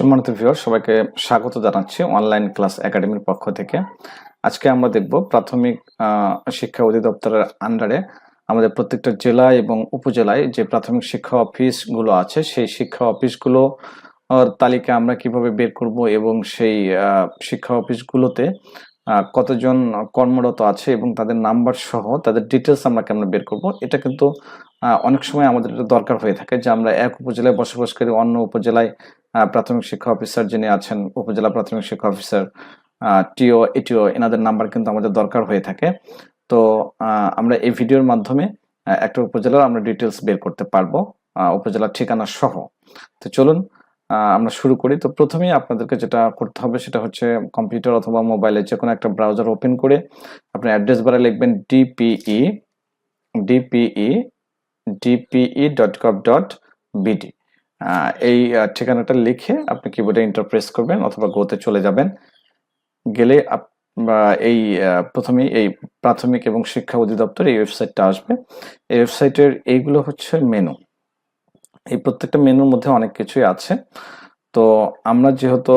সম্মানিত ভিউয়ার সবাইকে স্বাগত জানাচ্ছি অনলাইন ক্লাস একাডেমির পক্ষ থেকে। আজকে আমরা দেখব প্রাথমিক শিক্ষা অধিদপ্তরের আন্ডারে আমাদের প্রত্যেকটা জেলা এবং উপজেলায় যে প্রাথমিক শিক্ষা অফিসগুলো আছে, সেই শিক্ষা অফিসগুলো তালিকা আমরা কীভাবে বের করব এবং সেই শিক্ষা অফিসগুলোতে কতজন কর্মরত আছে এবং তাদের নাম্বার সহ তাদের ডিটেলস আমরা কেমন বের করব, এটা কিন্তু অনেক সময় আমাদের দরকার হয়ে থাকে যে আমরা এক উপজেলায় বসবাসকারী অন্য উপজেলায় প্রাথমিক শিক্ষা অফিসার যিনি আছেন, উপজেলা প্রাথমিক শিক্ষা অফিসার টিও, এটিও, এনাদের নাম্বার কিন্তু আমাদের দরকার হয়ে থাকে। তো আমরা এই ভিডিওর মাধ্যমে একটা উপজেলার আমরা ডিটেলস বের করতে পারব উপজেলার ঠিকানা সহ। তো চলুন আমরা শুরু করি। তো প্রথমেই আপনাদেরকে যেটা করতে হবে সেটা হচ্ছে কম্পিউটার অথবা মোবাইলে যে কোনো একটা ব্রাউজার ওপেন করে আপনি অ্যাড্রেস বারে লিখবেন DPE DPE DPE dot gov dot BD এই ঠিকানাটা লিখে আপনি কিবোর্ডে ইন্টারপ্রেস করবেন অথবা গোতে চলে যাবেন। গেলে এই প্রথমেই এই প্রাথমিক এবং শিক্ষা অধিদপ্তর এই ওয়েবসাইটটা আসবে। এই ওয়েবসাইটের এইগুলো হচ্ছে মেনু এই প্রত্যেকটা মেনুর মধ্যে অনেক কিছুই আছে। তো আমরা যেহেতু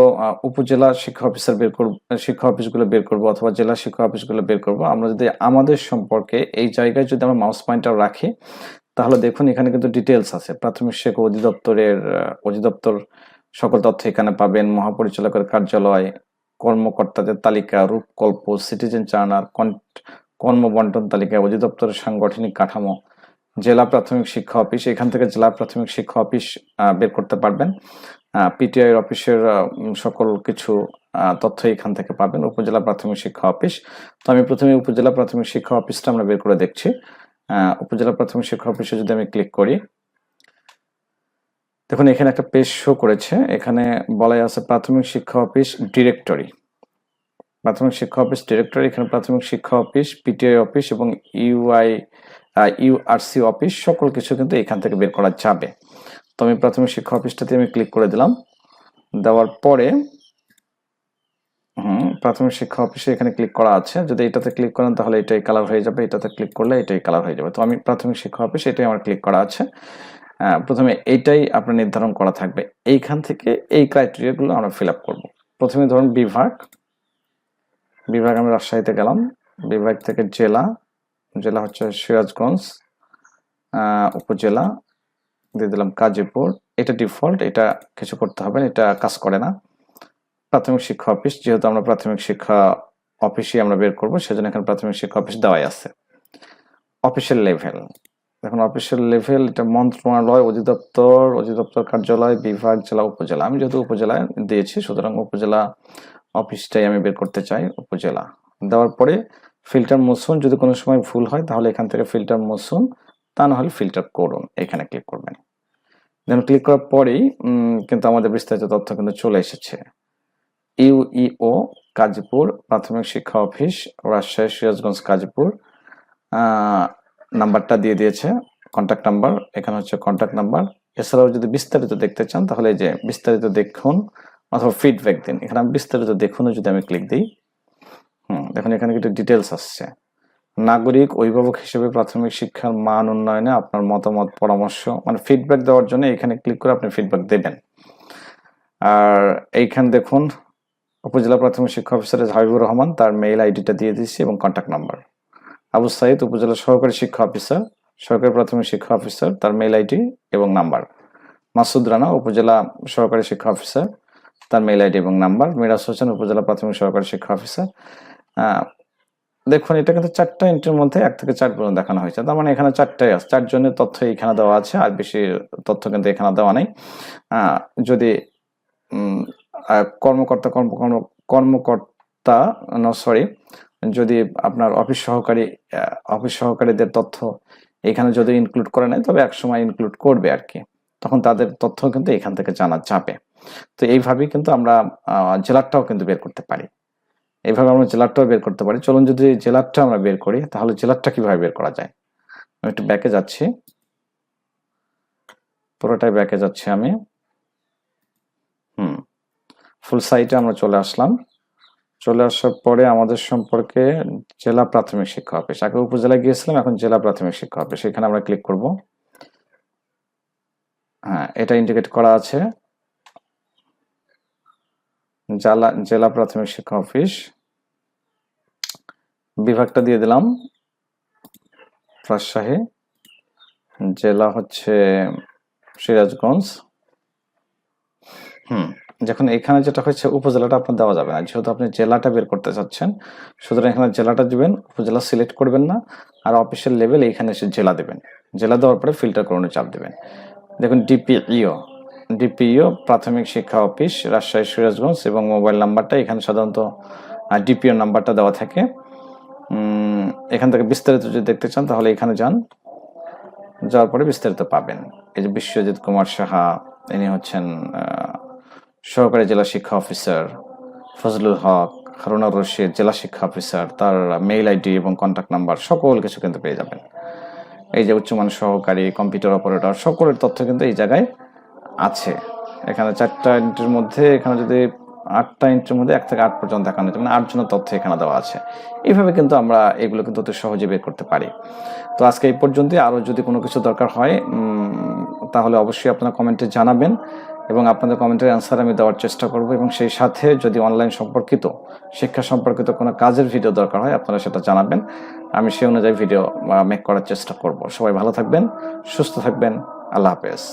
উপজেলা শিক্ষা অফিসার বের করব, শিক্ষা অফিসগুলো বের করব অথবা জেলা শিক্ষা অফিসগুলো বের করব, আমরা যদি আমাদের সম্পর্কে এই জায়গায় যদি আমরা মাউস পয়েন্টার রাখি, তাহলে দেখুন এখানে কিন্তু ডিটেলস আছে। প্রাথমিক শিক্ষা অধিদপ্তরের অধিদপ্তর সকল তথ্য এখানে পাবেন, মহাপরিচালকের কার্যালয়, কর্মকর্তাদের তালিকা, রূপকল্প সিটিজেন চার্নার কর্মবন্টন তালিকা, অধিদপ্তরের সাংগঠনিক কাঠামো জেলা প্রাথমিক শিক্ষা অফিস, এখান থেকে জেলা প্রাথমিক শিক্ষা অফিস বের করতে পারবেন। পিটিআই অফিসের সকল কিছু তথ্য এখান থেকে পাবেন, উপজেলা প্রাথমিক শিক্ষা অফিস। তো আমি প্রথমে উপজেলা প্রাথমিক শিক্ষা অফিসটা আমরা বের করে দেখছি। উপজেলা প্রাথমিক শিক্ষা অফিসে যদি আমি ক্লিক করি, দেখুন এখানে একটা পেজ শো করেছে। এখানে বলাই আছে প্রাথমিক শিক্ষা অফিস ডিরেক্টরি। প্রাথমিক শিক্ষা অফিস ডিরেক্টরি, এখানে প্রাথমিক শিক্ষা অফিস পিটিআই অফিস এবং ইউআই ইউআরসি অফিস সকল কিছু কিন্তু এখান থেকে বের করা যাবে। তো আমি প্রাথমিক শিক্ষা অফিসটাতে আমি ক্লিক করে দিলাম। দেওয়ার পরে, হুম প্রাথমিক শিক্ষা অফিসে এখানে ক্লিক করা আছে। যদি এটাতে ক্লিক করেন তাহলে এটাই কালার হয়ে যাবে। এটাতে ক্লিক করলে এটাই কালার হয়ে যাবে। তো আমি প্রাথমিক শিক্ষা অফিস এটাই আমার ক্লিক করা আছে। প্রথমে এইটাই আপনার নির্ধারণ করা থাকবে। এইখান থেকে এই ক্রাইটেরিয়াগুলো আমরা ফিল আপ করব। প্রথমে ধরুন বিভাগ। বিভাগ আমি রাজশাহীতে গেলাম। বিভাগ থেকে জেলা। জেলা হচ্ছে সিরাজগঞ্জ উপজেলা দিয়ে দিলাম কাজীপুর। এটা ডিফল্ট এটা কিছু করতে হবে না, এটা কাজ করে না। প্রাথমিক শিক্ষা অফিস যেহেতু আমরা প্রাথমিক শিক্ষা অফিসই আমরা বের করব সেজন্য এখানে প্রাথমিক শিক্ষা অফিস দেওয়াই আছে। অফিসিয়াল লেভেল দেখুন অফিসিয়াল লেভেল এটা মন্ত্রণালয় অধিদপ্তর অধিদপ্তর কার্যালয় বিভাগ জেলা উপজেলা। আমি যেহেতু উপজেলায় দিয়েছি সুতরাং উপজেলা অফিসটাই আমি বের করতে চাই উপজেলা। দেওয়ার পরে ফিল্টার মুসুন যদি কোনো সময় ভুল হয়, তাহলে এখান থেকে ফিল্টার মুসুন, তা না হলে ফিল্টার করুন, এখানে ক্লিক করবেন। দেন ক্লিক করার পরেই কিন্তু আমাদের বিস্তারিত তথ্য কিন্তু চলে এসেছে। ইউইও কাজীপুর প্রাথমিক শিক্ষা অফিস, রাজশাহী, সিরাজগঞ্জ, কাজীপুর। নাম্বারটা দিয়ে দিয়েছে কন্ট্যাক্ট নাম্বার এখানে হচ্ছে কন্ট্যাক্ট নাম্বার এছাড়াও যদি বিস্তারিত দেখতে চান, তাহলে যে বিস্তারিত দেখুন, অথবা ফিডব্যাক দিন। এখানে আমি বিস্তারিত দেখুন যদি আমি ক্লিক দিই দেখুন এখানে কিছু ডিটেলস আসছে। নাগরিক, অভিভাবক হিসেবে প্রাথমিক শিক্ষার মান উন্নয়নে আপনার মতামত, পরামর্শ মানে ফিডব্যাক দেওয়ার জন্য এখানে ক্লিক করে আপনি ফিডব্যাক দেবেন। আর এইখানে দেখুন, উপজেলা প্রাথমিক শিক্ষা অফিসার হাবিবুর রহমান, তার মেইল আইডিটা দিয়ে দিচ্ছি এবং কন্ট্যাক্ট নাম্বার আবু সাইদ, উপজেলা সহকারী শিক্ষা অফিসার সহকারী প্রাথমিক শিক্ষা অফিসার তার মেইল আইডি এবং নাম্বার মাসুদ রানা, উপজেলা সহকারী শিক্ষা অফিসার তার মেইল আইডি এবং নাম্বার মিরাজ হোসেন, উপজেলা প্রাথমিক সহকারী শিক্ষা অফিসার দেখুন এটা কিন্তু চারটা এন্ট্রির মধ্যে এক থেকে চার পর্যন্ত দেখানো হয়েছে। তার মানে এখানে চারটাই আছে। চারজনের তথ্য এখানে দেওয়া আছে আর বেশি তথ্য কিন্তু এখানে দেওয়া নেই। যদি উম, আহ, কর্মকর্তা কর্ম কর্ম- কর্মকর্তা সরি যদি আপনার অফিস সহকারী অফিস সহকারীদের তথ্য এখানে যদি ইনক্লুড করে নেয় তবে একসময় ইনক্লুড করবে আর কি। তখন তাদের তথ্য কিন্তু এখান থেকে জানা যাবে। তো এইভাবেই কিন্তু আমরা জেলারটাও কিন্তু বের করতে পারি। এইভাবে আমরা জেলারটাও বের করতে পারি। চলুন যদি জেলারটা আমরা বের করি, তাহলে জেলারটা কীভাবে বের করা যায়? আমি একটু ব্যাকে যাচ্ছি। পুরোটাই ব্যাকে যাচ্ছি আমি। হুম। ফুল সাইটে আমরা চলে আসলাম। চলে আসার পরে আমাদের সম্পর্কে জেলা প্রাথমিক শিক্ষা অফিস আগে উপজেলা গিয়েছিলাম, এখন জেলা প্রাথমিক শিক্ষা অফিস এখানে আমরা ক্লিক করব। হ্যাঁ এটা ইন্ডিকেট করা আছে। জেলা জেলা প্রাথমিক শিক্ষা অফিস। বিভাগটা দিয়ে দিলাম। রাজশাহী। জেলা হচ্ছে সিরাজগঞ্জ। হুম, যখন এখানে যেটা হচ্ছে উপজেলাটা আপনার দেওয়া যাবে না। যেহেতু আপনি জেলাটা বের করতে চাচ্ছেন, সুতরাং এখানে জেলাটা দিবেন, উপজেলা সিলেক্ট করবেন না, আর অফিসিয়াল লেভেল এইখানে এসে জেলা দেবেন। জেলা দেওয়ার পরে ফিল্টার করুন চাপ দেবেন। দেখুন, ডিপিইও। ডিপিইও প্রাথমিক শিক্ষা অফিস, রাজশাহী, সিরাজগঞ্জ এবং মোবাইল নাম্বারটা এখানে সাধারণত ডিপিও নাম্বারটা দেওয়া থাকে। এখান থেকে বিস্তারিত যদি দেখতে চান তাহলে এখানে যান। যাওয়ার পরে বিস্তারিত পাবেন। এই যে বিশ্বজিৎ কুমার সাহা, ইনি হচ্ছেন সহকারী জেলা শিক্ষা অফিসার, ফজলুল হক, হারুনার রশিদ, জেলা শিক্ষা অফিসার, তার মেইল আইডি এবং কন্ট্যাক্ট নাম্বার, সকল কিছু কিন্তু পেয়ে যাবেন। এই যে উচ্চমান সহকারী, কম্পিউটার অপারেটর, সকলের তথ্য কিন্তু এই জায়গায় আছে। এখানে চারটা এন্ট্রির মধ্যে, এখানে যদি আটটা এন্ট্রির মধ্যে এক থেকে আট পর্যন্ত দেখানো যায় মানে আটজনের তথ্য এখানে দেওয়া আছে। এইভাবে কিন্তু আমরা এগুলো কিন্তু অতি সহজে বের করতে পারি। তো আজকে এই পর্যন্তই। আরও যদি কোনো কিছু দরকার হয় তাহলে অবশ্যই আপনারা কমেন্টে জানাবেন এবং আপনাদের কমেন্টের অ্যান্সার আমি দেওয়ার চেষ্টা করব। এবং সেই সাথে যদি অনলাইন সম্পর্কিত, শিক্ষা সম্পর্কিত কোনো কাজের ভিডিও দরকার হয়, আপনারা সেটা জানাবেন। আমি সেই অনুযায়ী ভিডিও মেক করার চেষ্টা করব। সবাই ভালো থাকবেন, সুস্থ থাকবেন। আল্লাহ হাফেজ।